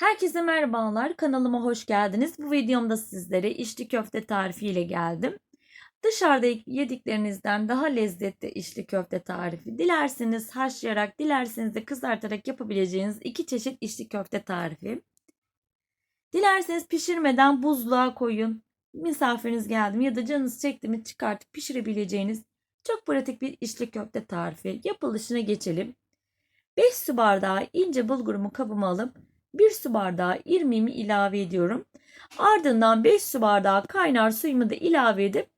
Herkese merhabalar. Kanalıma hoş geldiniz. Bu videomda sizlere içli köfte tarifiyle geldim. Dışarıda yediklerinizden daha lezzetli içli köfte tarifi. Dilerseniz haşlayarak, dilerseniz de kızartarak yapabileceğiniz iki çeşit içli köfte tarifi. Dilerseniz pişirmeden buzluğa koyun. Misafiriniz geldi mi ya da canınız çekti mi çıkartıp pişirebileceğiniz çok pratik bir içli köfte tarifi. Yapılışına geçelim. 5 su bardağı ince bulgurumu kabıma alıp 1 su bardağı irmiğimi ilave ediyorum. Ardından 5 su bardağı kaynar suyumu da ilave edip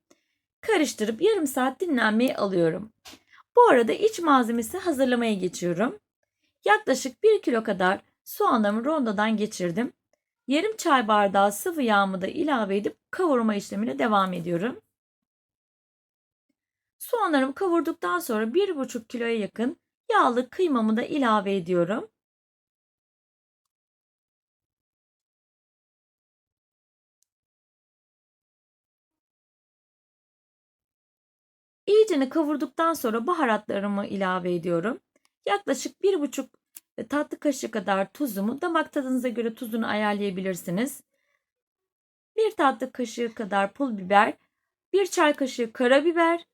karıştırıp yarım saat dinlenmeye alıyorum. Bu arada iç malzemesi hazırlamaya geçiyorum. Yaklaşık 1 kilo kadar soğanlarımı rondodan geçirdim. Yarım çay bardağı sıvı yağımı da ilave edip kavurma işlemine devam ediyorum. Soğanlarımı kavurduktan sonra 1,5 kiloya yakın yağlı kıymamı da ilave ediyorum. İyicene kavurduktan sonra baharatlarımı ilave ediyorum. Yaklaşık 1,5 e, tatlı kaşığı kadar tuzumu damak tadınıza göre tuzunu ayarlayabilirsiniz. 1 tatlı kaşığı kadar pul biber, 1 çay kaşığı karabiber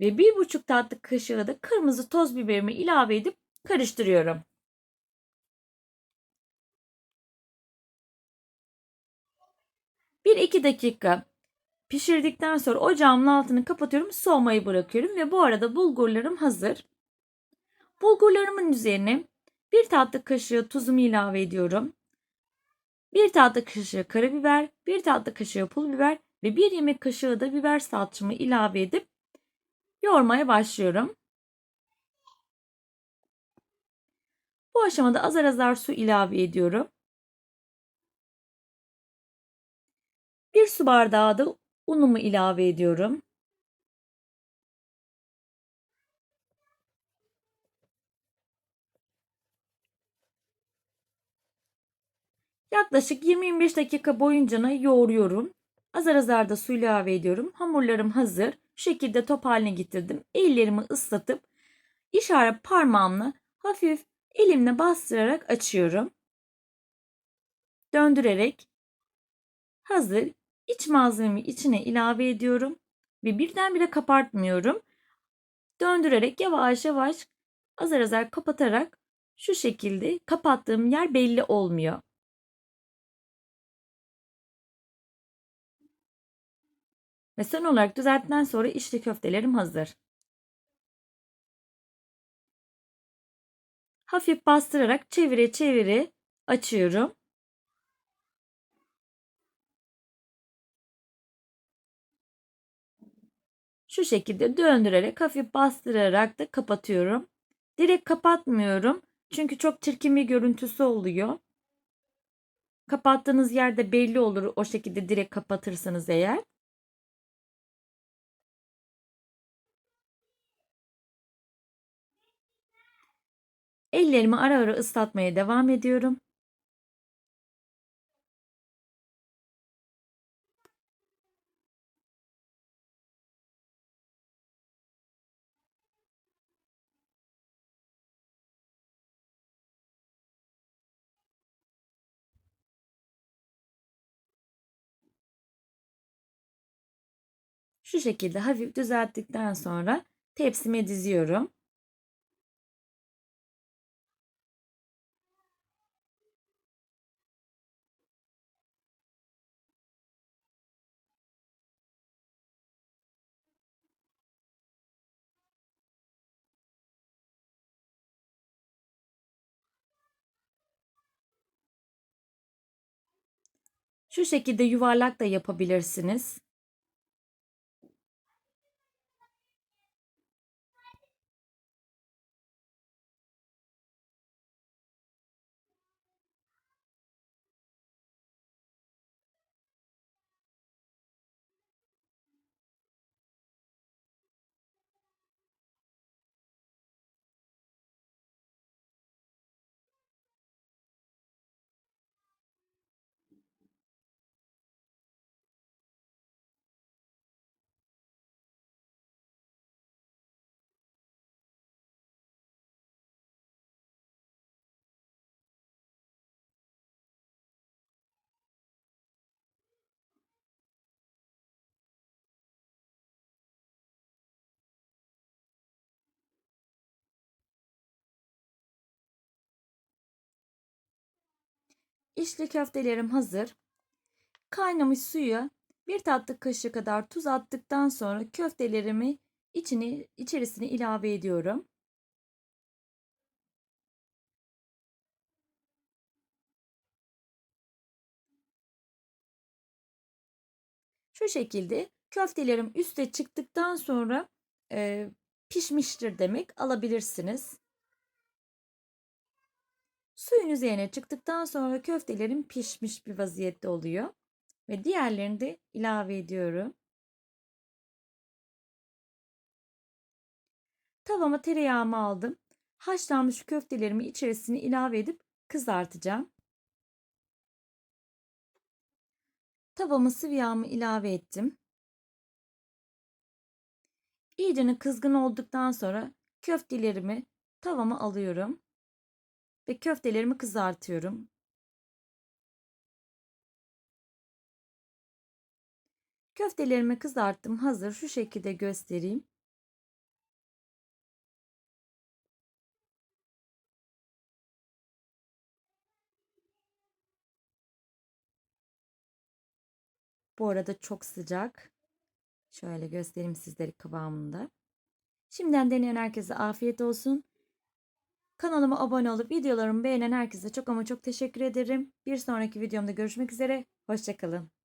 ve 1,5 tatlı kaşığı da kırmızı toz biberimi ilave edip karıştırıyorum. Bir iki dakika Pişirdikten sonra ocağımın altını kapatıyorum. Soğumayı bırakıyorum ve bu arada bulgurlarım hazır. Bulgurlarımın üzerine bir tatlı kaşığı tuzumu ilave ediyorum. Bir tatlı kaşığı karabiber, bir tatlı kaşığı pul biber ve bir yemek kaşığı da biber salçamı ilave edip yoğurmaya başlıyorum. Bu aşamada azar azar su ilave ediyorum. Bir su bardağı da Unumu ilave ediyorum. Yaklaşık 20-25 dakika boyunca yoğuruyorum. Azar azar da su ilave ediyorum. Hamurlarım hazır. Şu şekilde top haline getirdim. Ellerimi ıslatıp işaret parmağımla hafif elimle bastırarak açıyorum. Döndürerek hazır İç malzememi içine ilave ediyorum ve birdenbire kapartmıyorum. Döndürerek yavaş yavaş azar azar kapatarak şu şekilde kapattığım yer belli olmuyor. Ve son olarak düzelttikten sonra içli köftelerim hazır. Hafif bastırarak çevire çevire açıyorum. Şu şekilde döndürerek hafif bastırarak da kapatıyorum. Direkt kapatmıyorum. Çünkü çok çirkin bir görüntüsü oluyor. Kapattığınız yerde belli olur o şekilde direkt kapatırsanız eğer. Ellerimi ara ara ıslatmaya devam ediyorum. Şu şekilde hafif düzelttikten sonra tepsime diziyorum. Şu şekilde yuvarlak da yapabilirsiniz. İçli köftelerim hazır. Kaynamış suya bir tatlı kaşığı kadar tuz attıktan sonra köftelerimi içini içerisine ilave ediyorum. Şu şekilde köftelerim üste çıktıktan sonra e, pişmiştir demek alabilirsiniz. Suyun üzerine çıktıktan sonra köftelerim pişmiş bir vaziyette oluyor. Ve diğerlerini de ilave ediyorum. Tavama tereyağımı aldım. Haşlanmış köftelerimi içerisine ilave edip kızartacağım. Tavama sıvı yağımı ilave ettim. İyicene kızgın olduktan sonra köftelerimi tavama alıyorum ve köftelerimi kızartıyorum. Köftelerimi kızarttım. Hazır. Şu şekilde göstereyim. Bu arada çok sıcak. Şöyle göstereyim sizlere kıvamında. Şimdiden deneyen herkese afiyet olsun. Kanalıma abone olup videolarımı beğenen herkese çok ama çok teşekkür ederim. Bir sonraki videomda görüşmek üzere. Hoşçakalın.